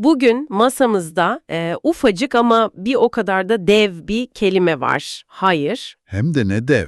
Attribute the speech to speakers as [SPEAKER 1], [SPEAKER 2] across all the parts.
[SPEAKER 1] Bugün masamızda e, ufacık ama bir o kadar da dev bir kelime var. Hayır.
[SPEAKER 2] Hem de ne dev.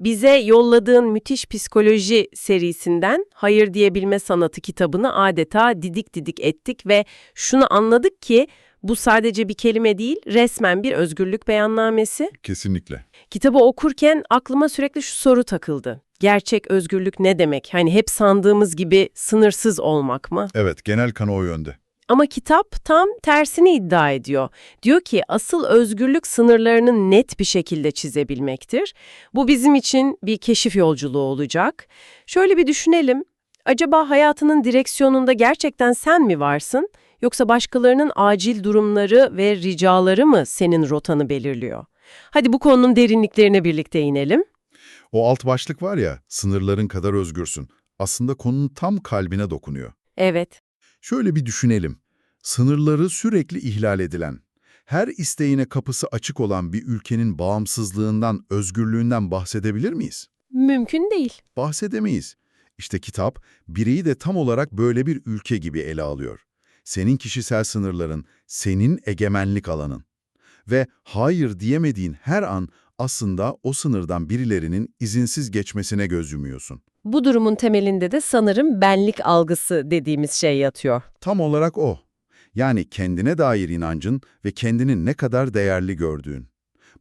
[SPEAKER 1] Bize yolladığın müthiş psikoloji serisinden Hayır Diyebilme Sanatı kitabını adeta didik didik ettik ve şunu anladık ki bu sadece bir kelime değil, resmen bir özgürlük beyannamesi.
[SPEAKER 2] Kesinlikle.
[SPEAKER 1] Kitabı okurken aklıma sürekli şu soru takıldı. Gerçek özgürlük ne demek? Hani hep sandığımız gibi sınırsız olmak mı?
[SPEAKER 2] Evet, genel kanı o yönde.
[SPEAKER 1] Ama kitap tam tersini iddia ediyor. Diyor ki asıl özgürlük sınırlarını net bir şekilde çizebilmektir. Bu bizim için bir keşif yolculuğu olacak. Şöyle bir düşünelim. Acaba hayatının direksiyonunda gerçekten sen mi varsın? Yoksa başkalarının acil durumları ve ricaları mı senin rotanı belirliyor? Hadi bu konunun derinliklerine birlikte inelim.
[SPEAKER 2] O alt başlık var ya, sınırların kadar özgürsün. Aslında konunun tam kalbine dokunuyor.
[SPEAKER 1] Evet,
[SPEAKER 2] Şöyle bir düşünelim. Sınırları sürekli ihlal edilen, her isteğine kapısı açık olan bir ülkenin bağımsızlığından, özgürlüğünden bahsedebilir miyiz?
[SPEAKER 1] mümkün değil.
[SPEAKER 2] Bahsedemeyiz. İşte kitap, bireyi de tam olarak böyle bir ülke gibi ele alıyor. Senin kişisel sınırların, senin egemenlik alanın. Ve hayır diyemediğin her an aslında o sınırdan birilerinin izinsiz geçmesine göz yumuyorsun.
[SPEAKER 1] Bu durumun temelinde de sanırım benlik algısı dediğimiz şey yatıyor.
[SPEAKER 2] Tam olarak o. Yani kendine dair inancın ve kendini ne kadar değerli gördüğün.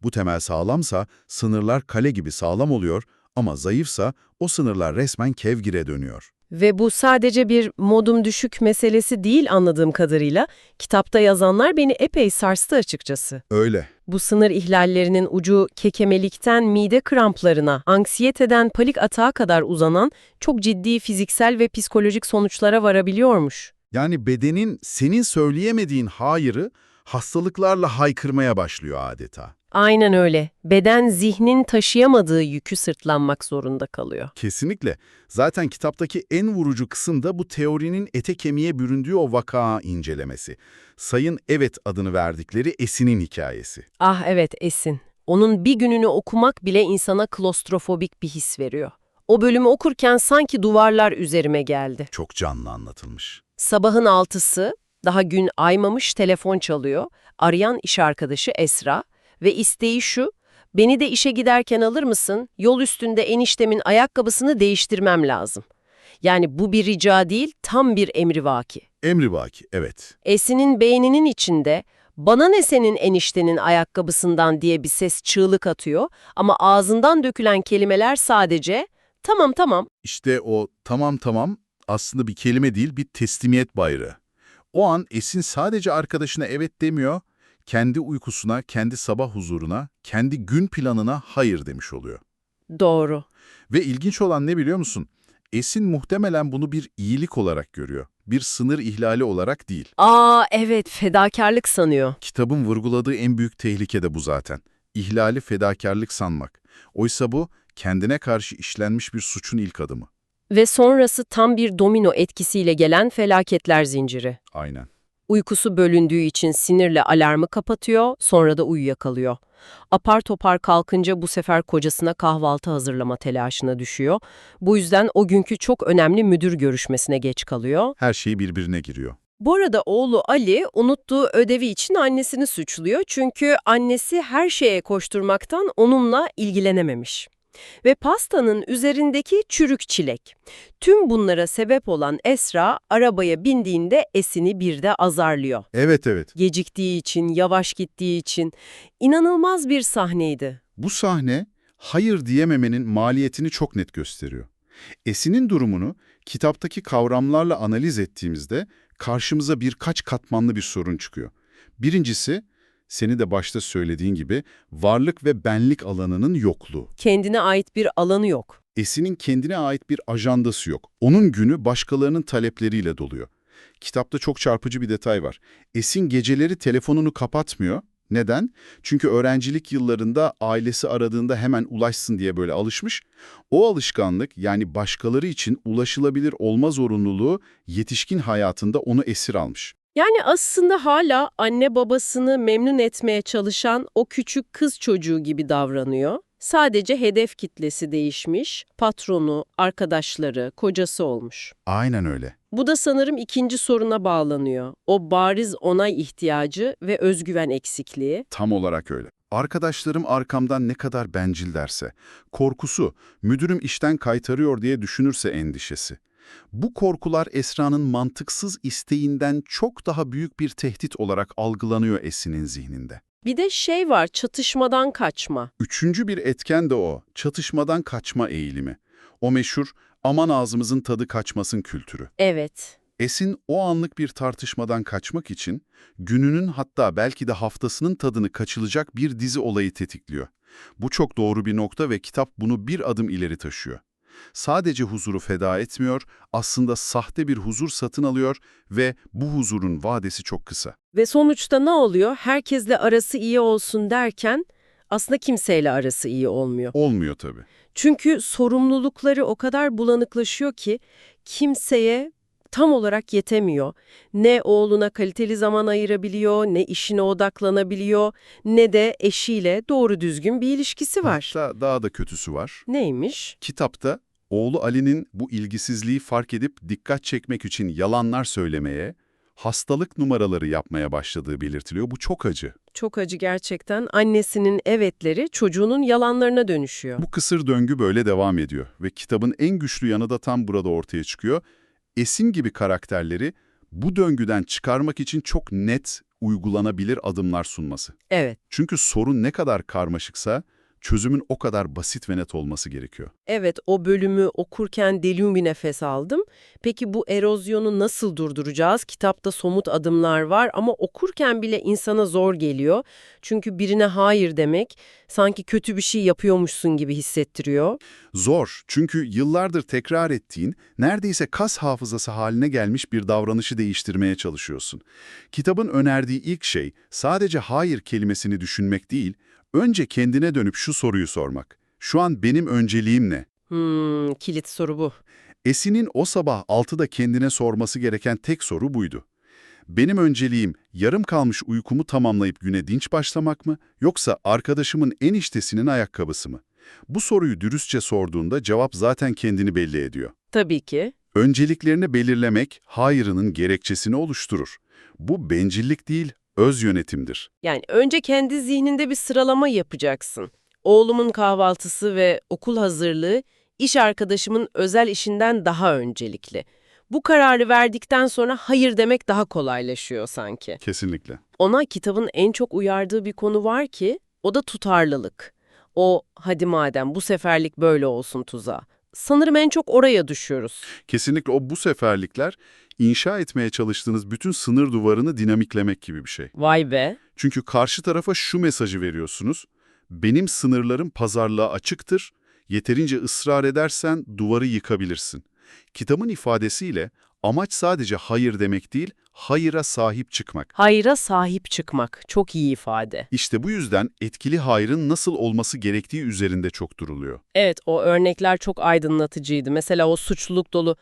[SPEAKER 2] Bu temel sağlamsa sınırlar kale gibi sağlam oluyor ama zayıfsa o sınırlar resmen kevgire dönüyor.
[SPEAKER 1] Ve bu sadece bir modum düşük meselesi değil anladığım kadarıyla. Kitapta yazanlar beni epey sarstı açıkçası.
[SPEAKER 2] Öyle.
[SPEAKER 1] Bu sınır ihlallerinin ucu kekemelikten mide kramplarına, anksiyeteden panik atağa kadar uzanan çok ciddi fiziksel ve psikolojik sonuçlara varabiliyormuş.
[SPEAKER 2] Yani bedenin senin söyleyemediğin hayırı hastalıklarla haykırmaya başlıyor adeta.
[SPEAKER 1] Aynen öyle. Beden zihnin taşıyamadığı yükü sırtlanmak zorunda kalıyor.
[SPEAKER 2] Kesinlikle. Zaten kitaptaki en vurucu kısım da bu teorinin ete kemiğe büründüğü o vaka incelemesi. Sayın Evet adını verdikleri Esin'in hikayesi.
[SPEAKER 1] Ah evet Esin. Onun bir gününü okumak bile insana klostrofobik bir his veriyor. O bölümü okurken sanki duvarlar üzerime geldi.
[SPEAKER 2] Çok canlı anlatılmış.
[SPEAKER 1] Sabahın altısı, daha gün aymamış telefon çalıyor. Arayan iş arkadaşı Esra ve isteği şu, beni de işe giderken alır mısın? Yol üstünde eniştemin ayakkabısını değiştirmem lazım. Yani bu bir rica değil, tam bir emrivaki.
[SPEAKER 2] Emrivaki, evet.
[SPEAKER 1] Esin'in beyninin içinde bana ne senin eniştenin ayakkabısından diye bir ses çığlık atıyor ama ağzından dökülen kelimeler sadece tamam tamam
[SPEAKER 2] İşte o tamam tamam aslında bir kelime değil bir teslimiyet bayrağı. O an Esin sadece arkadaşına evet demiyor, kendi uykusuna, kendi sabah huzuruna, kendi gün planına hayır demiş oluyor.
[SPEAKER 1] doğru.
[SPEAKER 2] Ve ilginç olan ne biliyor musun? Esin muhtemelen bunu bir iyilik olarak görüyor. Bir sınır ihlali olarak değil.
[SPEAKER 1] Aa evet fedakarlık sanıyor.
[SPEAKER 2] Kitabın vurguladığı en büyük tehlike de bu zaten. İhlali fedakarlık sanmak. Oysa bu kendine karşı işlenmiş bir suçun ilk adımı.
[SPEAKER 1] Ve sonrası tam bir domino etkisiyle gelen felaketler zinciri.
[SPEAKER 2] Aynen.
[SPEAKER 1] Uykusu bölündüğü için sinirle alarmı kapatıyor, sonra da uyuyakalıyor. Apar topar kalkınca bu sefer kocasına kahvaltı hazırlama telaşına düşüyor. Bu yüzden o günkü çok önemli müdür görüşmesine geç kalıyor.
[SPEAKER 2] Her şey birbirine giriyor.
[SPEAKER 1] Bu arada oğlu Ali unuttuğu ödevi için annesini suçluyor çünkü annesi her şeye koşturmaktan onunla ilgilenememiş. Ve pastanın üzerindeki çürük çilek. Tüm bunlara sebep olan Esra arabaya bindiğinde Esin'i bir de azarlıyor.
[SPEAKER 2] Evet evet.
[SPEAKER 1] Geciktiği için, yavaş gittiği için inanılmaz bir sahneydi.
[SPEAKER 2] Bu sahne hayır diyememenin maliyetini çok net gösteriyor. Esin'in durumunu kitaptaki kavramlarla analiz ettiğimizde karşımıza birkaç katmanlı bir sorun çıkıyor. Birincisi, seni de başta söylediğin gibi varlık ve benlik alanının yokluğu.
[SPEAKER 1] Kendine ait bir alanı yok.
[SPEAKER 2] Esin'in kendine ait bir ajandası yok. Onun günü başkalarının talepleriyle doluyor. Kitapta çok çarpıcı bir detay var. Esin geceleri telefonunu kapatmıyor. Neden? Çünkü öğrencilik yıllarında ailesi aradığında hemen ulaşsın diye böyle alışmış. O alışkanlık yani başkaları için ulaşılabilir olma zorunluluğu yetişkin hayatında onu esir almış.
[SPEAKER 1] Yani aslında hala anne babasını memnun etmeye çalışan o küçük kız çocuğu gibi davranıyor. Sadece hedef kitlesi değişmiş, patronu, arkadaşları, kocası olmuş.
[SPEAKER 2] Aynen öyle.
[SPEAKER 1] Bu da sanırım ikinci soruna bağlanıyor. O bariz onay ihtiyacı ve özgüven eksikliği.
[SPEAKER 2] Tam olarak öyle. Arkadaşlarım arkamdan ne kadar bencil derse, korkusu, müdürüm işten kaytarıyor diye düşünürse endişesi. Bu korkular Esra'nın mantıksız isteğinden çok daha büyük bir tehdit olarak algılanıyor Esin'in zihninde.
[SPEAKER 1] Bir de şey var, çatışmadan kaçma.
[SPEAKER 2] Üçüncü bir etken de o, çatışmadan kaçma eğilimi. O meşhur, aman ağzımızın tadı kaçmasın kültürü.
[SPEAKER 1] Evet.
[SPEAKER 2] Esin o anlık bir tartışmadan kaçmak için gününün hatta belki de haftasının tadını kaçılacak bir dizi olayı tetikliyor. Bu çok doğru bir nokta ve kitap bunu bir adım ileri taşıyor. Sadece huzuru feda etmiyor, aslında sahte bir huzur satın alıyor ve bu huzurun vadesi çok kısa.
[SPEAKER 1] Ve sonuçta ne oluyor? Herkesle arası iyi olsun derken aslında kimseyle arası iyi olmuyor.
[SPEAKER 2] Olmuyor tabii.
[SPEAKER 1] Çünkü sorumlulukları o kadar bulanıklaşıyor ki kimseye tam olarak yetemiyor. Ne oğluna kaliteli zaman ayırabiliyor, ne işine odaklanabiliyor, ne de eşiyle doğru düzgün bir ilişkisi var.
[SPEAKER 2] Hatta daha da kötüsü var.
[SPEAKER 1] Neymiş?
[SPEAKER 2] Kitapta oğlu Ali'nin bu ilgisizliği fark edip dikkat çekmek için yalanlar söylemeye, hastalık numaraları yapmaya başladığı belirtiliyor. Bu çok acı.
[SPEAKER 1] Çok acı gerçekten. Annesinin evetleri çocuğunun yalanlarına dönüşüyor.
[SPEAKER 2] Bu kısır döngü böyle devam ediyor ve kitabın en güçlü yanı da tam burada ortaya çıkıyor. Esin gibi karakterleri bu döngüden çıkarmak için çok net, uygulanabilir adımlar sunması.
[SPEAKER 1] Evet.
[SPEAKER 2] Çünkü sorun ne kadar karmaşıksa çözümün o kadar basit ve net olması gerekiyor.
[SPEAKER 1] Evet, o bölümü okurken derin bir nefes aldım. Peki bu erozyonu nasıl durduracağız? Kitapta somut adımlar var ama okurken bile insana zor geliyor. Çünkü birine hayır demek sanki kötü bir şey yapıyormuşsun gibi hissettiriyor.
[SPEAKER 2] Zor çünkü yıllardır tekrar ettiğin, neredeyse kas hafızası haline gelmiş bir davranışı değiştirmeye çalışıyorsun. Kitabın önerdiği ilk şey sadece hayır kelimesini düşünmek değil, önce kendine dönüp şu soruyu sormak. Şu an benim önceliğim ne?
[SPEAKER 1] Hmm, kilit soru bu.
[SPEAKER 2] Esin'in o sabah 6'da kendine sorması gereken tek soru buydu. Benim önceliğim yarım kalmış uykumu tamamlayıp güne dinç başlamak mı yoksa arkadaşımın eniştesinin ayakkabısı mı? Bu soruyu dürüstçe sorduğunda cevap zaten kendini belli ediyor.
[SPEAKER 1] Tabii ki.
[SPEAKER 2] Önceliklerini belirlemek hayırının gerekçesini oluşturur. Bu bencillik değil, öz yönetimdir.
[SPEAKER 1] Yani önce kendi zihninde bir sıralama yapacaksın. Oğlumun kahvaltısı ve okul hazırlığı iş arkadaşımın özel işinden daha öncelikli. Bu kararı verdikten sonra hayır demek daha kolaylaşıyor sanki.
[SPEAKER 2] Kesinlikle.
[SPEAKER 1] Ona kitabın en çok uyardığı bir konu var ki o da tutarlılık. O hadi madem bu seferlik böyle olsun tuzağı. Sanırım en çok oraya düşüyoruz.
[SPEAKER 2] Kesinlikle o bu seferlikler inşa etmeye çalıştığınız bütün sınır duvarını dinamiklemek gibi bir şey.
[SPEAKER 1] Vay be.
[SPEAKER 2] Çünkü karşı tarafa şu mesajı veriyorsunuz. Benim sınırlarım pazarlığa açıktır. Yeterince ısrar edersen duvarı yıkabilirsin. Kitabın ifadesiyle amaç sadece hayır demek değil, hayıra sahip çıkmak.
[SPEAKER 1] Hayra sahip çıkmak. Çok iyi ifade.
[SPEAKER 2] İşte bu yüzden etkili hayırın nasıl olması gerektiği üzerinde çok duruluyor.
[SPEAKER 1] Evet, o örnekler çok aydınlatıcıydı. Mesela o suçluluk dolu,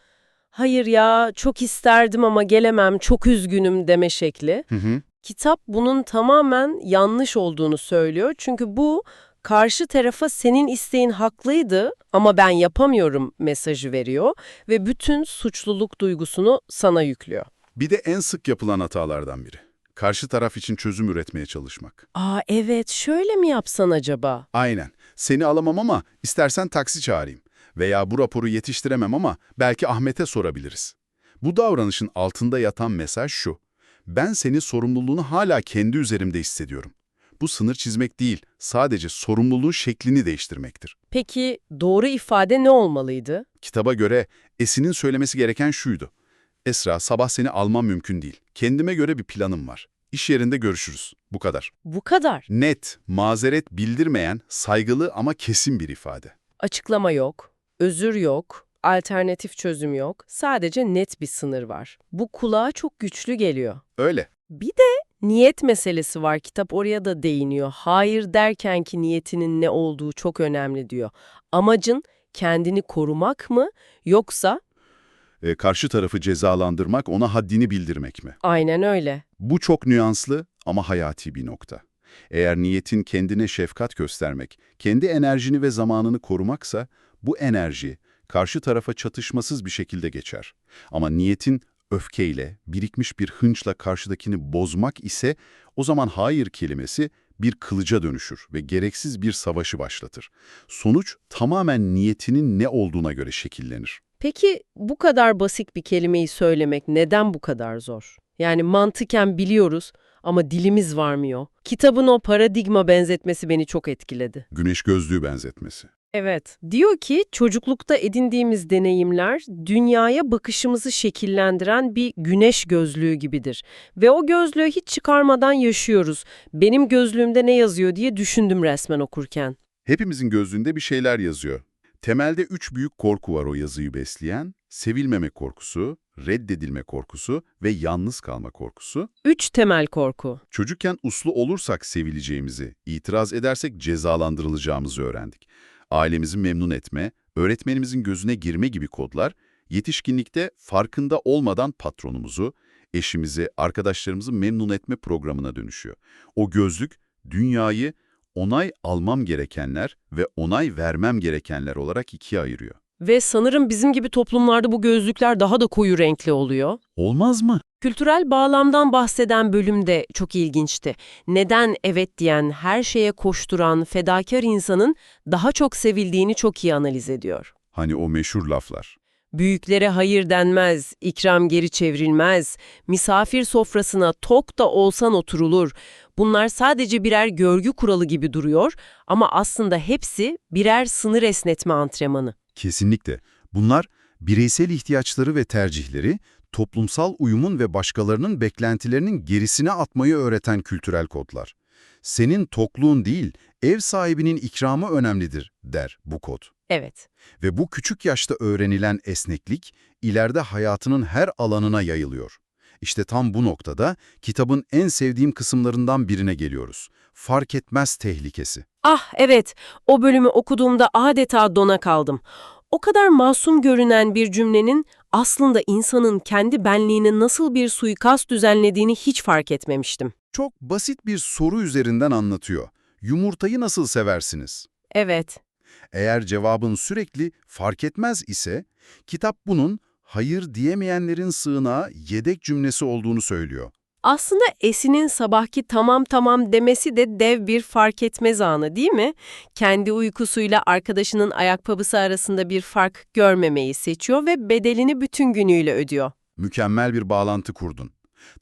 [SPEAKER 1] hayır ya çok isterdim ama gelemem, çok üzgünüm deme şekli.
[SPEAKER 2] Hı hı.
[SPEAKER 1] Kitap bunun tamamen yanlış olduğunu söylüyor. Çünkü bu karşı tarafa senin isteğin haklıydı ama ben yapamıyorum mesajı veriyor ve bütün suçluluk duygusunu sana yüklüyor.
[SPEAKER 2] Bir de en sık yapılan hatalardan biri. Karşı taraf için çözüm üretmeye çalışmak.
[SPEAKER 1] Aa evet, şöyle mi yapsan acaba?
[SPEAKER 2] Aynen. Seni alamam ama istersen taksi çağırayım. Veya bu raporu yetiştiremem ama belki Ahmet'e sorabiliriz. Bu davranışın altında yatan mesaj şu. Ben senin sorumluluğunu hala kendi üzerimde hissediyorum. Bu sınır çizmek değil, sadece sorumluluğun şeklini değiştirmektir.
[SPEAKER 1] Peki doğru ifade ne olmalıydı?
[SPEAKER 2] Kitaba göre Esin'in söylemesi gereken şuydu. Esra, sabah seni almam mümkün değil. Kendime göre bir planım var. İş yerinde görüşürüz. Bu kadar.
[SPEAKER 1] Bu kadar.
[SPEAKER 2] Net, mazeret bildirmeyen, saygılı ama kesin bir ifade.
[SPEAKER 1] Açıklama yok, özür yok, alternatif çözüm yok. Sadece net bir sınır var. Bu kulağa çok güçlü geliyor.
[SPEAKER 2] Öyle.
[SPEAKER 1] Bir de niyet meselesi var. Kitap oraya da değiniyor. Hayır derken ki niyetinin ne olduğu çok önemli diyor. Amacın kendini korumak mı yoksa
[SPEAKER 2] E, karşı tarafı cezalandırmak, ona haddini bildirmek mi?
[SPEAKER 1] aynen öyle.
[SPEAKER 2] Bu çok nüanslı ama hayati bir nokta. Eğer niyetin kendine şefkat göstermek, kendi enerjini ve zamanını korumaksa, bu enerji karşı tarafa çatışmasız bir şekilde geçer. Ama niyetin öfkeyle, birikmiş bir hınçla karşıdakini bozmak ise o zaman hayır kelimesi bir kılıca dönüşür ve gereksiz bir savaşı başlatır. Sonuç tamamen niyetinin ne olduğuna göre şekillenir.
[SPEAKER 1] Peki bu kadar basit bir kelimeyi söylemek neden bu kadar zor? Yani mantıken biliyoruz ama dilimiz varmıyor. Kitabın o paradigma benzetmesi beni çok etkiledi.
[SPEAKER 2] Güneş gözlüğü benzetmesi.
[SPEAKER 1] Evet. Diyor ki çocuklukta edindiğimiz deneyimler dünyaya bakışımızı şekillendiren bir güneş gözlüğü gibidir. Ve o gözlüğü hiç çıkarmadan yaşıyoruz. Benim gözlüğümde ne yazıyor diye düşündüm resmen okurken.
[SPEAKER 2] Hepimizin gözlüğünde bir şeyler yazıyor. Temelde üç büyük korku var o yazıyı besleyen. Sevilmeme korkusu, reddedilme korkusu ve yalnız kalma korkusu.
[SPEAKER 1] Üç temel korku.
[SPEAKER 2] Çocukken uslu olursak sevileceğimizi, itiraz edersek cezalandırılacağımızı öğrendik. Ailemizi memnun etme, öğretmenimizin gözüne girme gibi kodlar, yetişkinlikte farkında olmadan patronumuzu, eşimizi, arkadaşlarımızı memnun etme programına dönüşüyor. O gözlük, dünyayı onay almam gerekenler ve onay vermem gerekenler olarak ikiye ayırıyor.
[SPEAKER 1] Ve sanırım bizim gibi toplumlarda bu gözlükler daha da koyu renkli oluyor.
[SPEAKER 2] Olmaz mı?
[SPEAKER 1] Kültürel bağlamdan bahseden bölüm de çok ilginçti. Neden evet diyen, her şeye koşturan, fedakar insanın daha çok sevildiğini çok iyi analiz ediyor.
[SPEAKER 2] Hani o meşhur laflar.
[SPEAKER 1] Büyüklere hayır denmez, ikram geri çevrilmez, misafir sofrasına tok da olsan oturulur. Bunlar sadece birer görgü kuralı gibi duruyor ama aslında hepsi birer sınır esnetme antrenmanı.
[SPEAKER 2] Kesinlikle. Bunlar bireysel ihtiyaçları ve tercihleri, toplumsal uyumun ve başkalarının beklentilerinin gerisine atmayı öğreten kültürel kodlar. Senin tokluğun değil, ev sahibinin ikramı önemlidir, der bu kod.
[SPEAKER 1] Evet.
[SPEAKER 2] Ve bu küçük yaşta öğrenilen esneklik, ileride hayatının her alanına yayılıyor. İşte tam bu noktada kitabın en sevdiğim kısımlarından birine geliyoruz. Fark etmez tehlikesi.
[SPEAKER 1] Ah evet, o bölümü okuduğumda adeta dona kaldım. O kadar masum görünen bir cümlenin aslında insanın kendi benliğine nasıl bir suikast düzenlediğini hiç fark etmemiştim.
[SPEAKER 2] Çok basit bir soru üzerinden anlatıyor. Yumurtayı nasıl seversiniz?
[SPEAKER 1] Evet,
[SPEAKER 2] Eğer cevabın sürekli fark etmez ise, kitap bunun hayır diyemeyenlerin sığınağı yedek cümlesi olduğunu söylüyor.
[SPEAKER 1] Aslında Esin'in sabahki tamam tamam demesi de dev bir fark etmez anı değil mi? Kendi uykusuyla arkadaşının ayakkabısı arasında bir fark görmemeyi seçiyor ve bedelini bütün günüyle ödüyor.
[SPEAKER 2] Mükemmel bir bağlantı kurdun.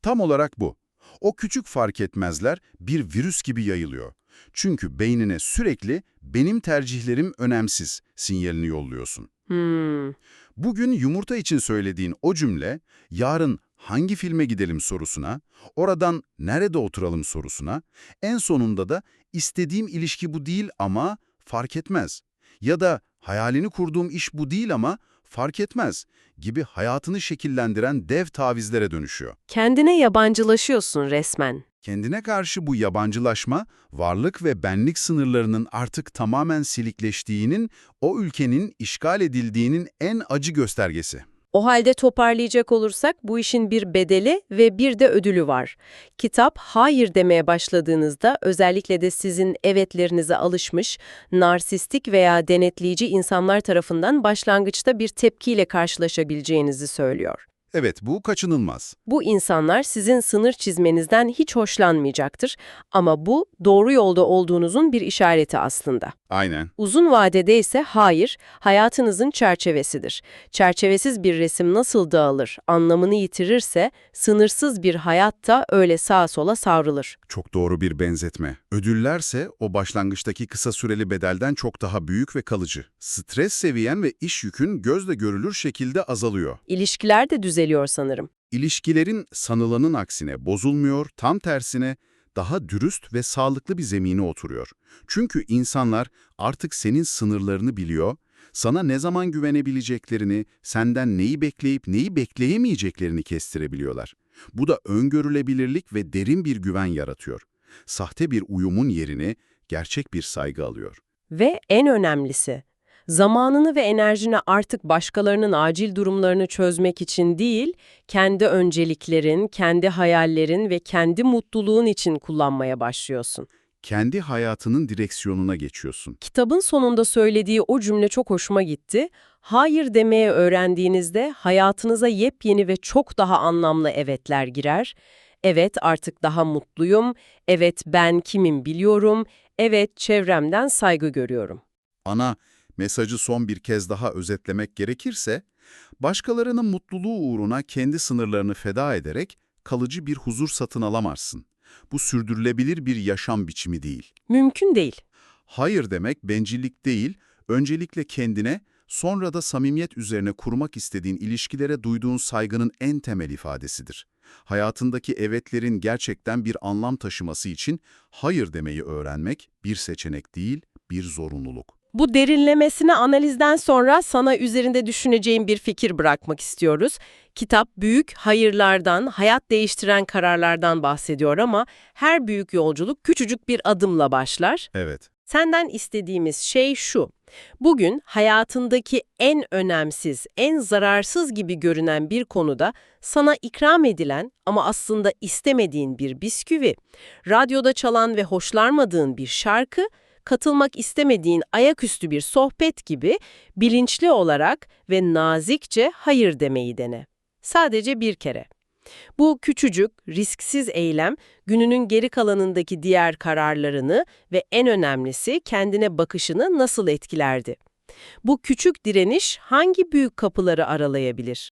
[SPEAKER 2] Tam olarak bu. O küçük fark etmezler bir virüs gibi yayılıyor. Çünkü beynine sürekli benim tercihlerim önemsiz sinyalini yolluyorsun.
[SPEAKER 1] Hmm.
[SPEAKER 2] Bugün yumurta için söylediğin o cümle, yarın hangi filme gidelim sorusuna, oradan nerede oturalım sorusuna, en sonunda da istediğim ilişki bu değil ama fark etmez. Ya da hayalini kurduğum iş bu değil ama fark etmez gibi hayatını şekillendiren dev tavizlere dönüşüyor.
[SPEAKER 1] Kendine yabancılaşıyorsun resmen.
[SPEAKER 2] Kendine karşı bu yabancılaşma, varlık ve benlik sınırlarının artık tamamen silikleştiğinin, o ülkenin işgal edildiğinin en acı göstergesi.
[SPEAKER 1] O halde toparlayacak olursak bu işin bir bedeli ve bir de ödülü var. Kitap hayır demeye başladığınızda özellikle de sizin evetlerinize alışmış, narsistik veya denetleyici insanlar tarafından başlangıçta bir tepkiyle karşılaşabileceğinizi söylüyor.
[SPEAKER 2] Evet, bu kaçınılmaz.
[SPEAKER 1] Bu insanlar sizin sınır çizmenizden hiç hoşlanmayacaktır ama bu doğru yolda olduğunuzun bir işareti aslında.
[SPEAKER 2] Aynen.
[SPEAKER 1] Uzun vadede ise hayır, hayatınızın çerçevesidir. Çerçevesiz bir resim nasıl dağılır, anlamını yitirirse, sınırsız bir hayatta öyle sağa sola savrulur.
[SPEAKER 2] Çok doğru bir benzetme. Ödüllerse o başlangıçtaki kısa süreli bedelden çok daha büyük ve kalıcı. Stres seviyen ve iş yükün gözle görülür şekilde azalıyor.
[SPEAKER 1] İlişkiler de düzeliyor sanırım.
[SPEAKER 2] İlişkilerin sanılanın aksine bozulmuyor, tam tersine daha dürüst ve sağlıklı bir zemine oturuyor. Çünkü insanlar artık senin sınırlarını biliyor, sana ne zaman güvenebileceklerini, senden neyi bekleyip neyi bekleyemeyeceklerini kestirebiliyorlar. Bu da öngörülebilirlik ve derin bir güven yaratıyor. Sahte bir uyumun yerini gerçek bir saygı alıyor.
[SPEAKER 1] Ve en önemlisi, zamanını ve enerjini artık başkalarının acil durumlarını çözmek için değil, kendi önceliklerin, kendi hayallerin ve kendi mutluluğun için kullanmaya başlıyorsun.
[SPEAKER 2] Kendi hayatının direksiyonuna geçiyorsun.
[SPEAKER 1] Kitabın sonunda söylediği o cümle çok hoşuma gitti. Hayır demeye öğrendiğinizde hayatınıza yepyeni ve çok daha anlamlı evetler girer. Evet artık daha mutluyum, evet ben kimim biliyorum, evet çevremden saygı görüyorum.
[SPEAKER 2] Ana mesajı son bir kez daha özetlemek gerekirse, başkalarının mutluluğu uğruna kendi sınırlarını feda ederek kalıcı bir huzur satın alamazsın. Bu sürdürülebilir bir yaşam biçimi değil.
[SPEAKER 1] Mümkün değil.
[SPEAKER 2] Hayır demek bencillik değil, öncelikle kendine, sonra da samimiyet üzerine kurmak istediğin ilişkilere duyduğun saygının en temel ifadesidir. Hayatındaki evetlerin gerçekten bir anlam taşıması için hayır demeyi öğrenmek bir seçenek değil, bir zorunluluk.
[SPEAKER 1] Bu derinlemesine analizden sonra sana üzerinde düşüneceğim bir fikir bırakmak istiyoruz. Kitap büyük hayırlardan, hayat değiştiren kararlardan bahsediyor ama her büyük yolculuk küçücük bir adımla başlar.
[SPEAKER 2] Evet,
[SPEAKER 1] Senden istediğimiz şey şu. Bugün hayatındaki en önemsiz, en zararsız gibi görünen bir konuda sana ikram edilen ama aslında istemediğin bir bisküvi, radyoda çalan ve hoşlanmadığın bir şarkı, katılmak istemediğin ayaküstü bir sohbet gibi bilinçli olarak ve nazikçe hayır demeyi dene. Sadece bir kere. Bu küçücük, risksiz eylem gününün geri kalanındaki diğer kararlarını ve en önemlisi kendine bakışını nasıl etkilerdi? Bu küçük direniş hangi büyük kapıları aralayabilir?